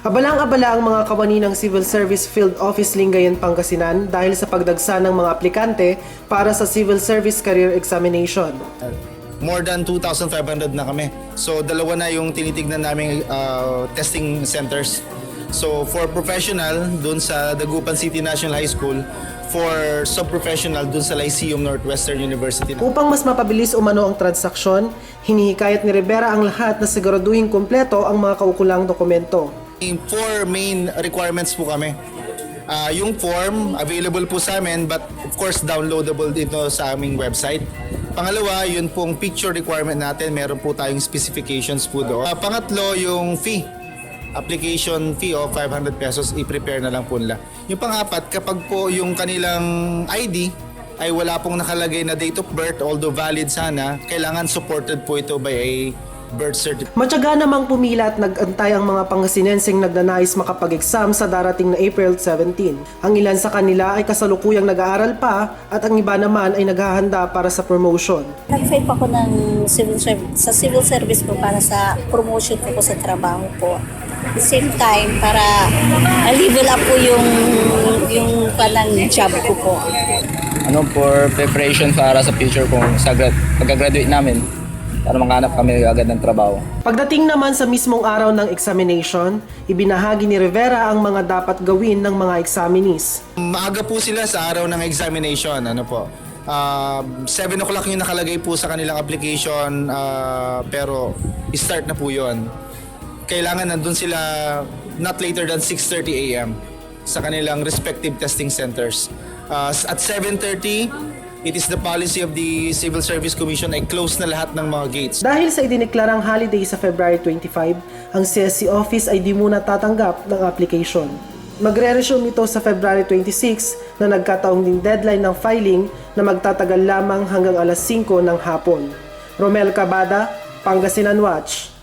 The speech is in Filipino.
Abalang-abala ang mga kawani ng Civil Service Field Office Lingayen, Pangasinan dahil sa pagdagsa ng mga aplikante para sa Civil Service Career Examination. More than 2,500 na kami. So dalawa na yung tinitignan naming uh, testing centers. So for professional, dun sa Dagupan City National High School. For sub-professional, dun sa Lyceum Northwestern University. Upang mas mapabilis umano ang transaksyon, hinihikayat ni Rivera ang lahat na siguraduhin kumpleto ang mga kaukulang dokumento. Four main requirements po kami. Ah, yung form, available po sa amin but of course downloadable dito sa aming website. Pangalawa, yun pong picture requirement natin. Meron po tayong specifications po doon. Ah, pangatlo, yung fee. Application fee of 500 pesos, i-prepare na lang po nila. Yung pangapat, kapag po yung kanilang ID ay wala pong nakalagay na date of birth, although valid sana, kailangan supported po ito by a birth certificate. Matyaga namang pumila at nag-antay ang mga pangasinensing nagnanais makapag-exam sa darating na April 17. Ang ilan sa kanila ay kasalukuyang nag-aaral pa at ang iba naman ay naghahanda para sa promotion. Nag-file po ako ng civil service, sa civil service po para sa promotion ko po sa trabaho po. At the same time, para level up po yung yung palang job ko po. ano for preparation para sa future kung sa grad, pagka-graduate namin para makahanap kami agad ng trabaho. Pagdating naman sa mismong araw ng examination, ibinahagi ni Rivera ang mga dapat gawin ng mga examinees. Maaga po sila sa araw ng examination. Ano po? Uh, 7 o'clock yung nakalagay po sa kanilang application ah, pero start na po yon. Kailangan nandun sila not later than 6.30 a.m. sa kanilang respective testing centers. Ah, at 7.30, it is the policy of the Civil Service Commission ay close na lahat ng mga gates. Dahil sa idineklarang holiday sa February 25, ang CSC office ay di muna tatanggap ng application. Magre-resume ito sa February 26 na nagkataong din deadline ng filing na magtatagal lamang hanggang alas 5 ng hapon. Romel Cabada, Pangasinan Watch.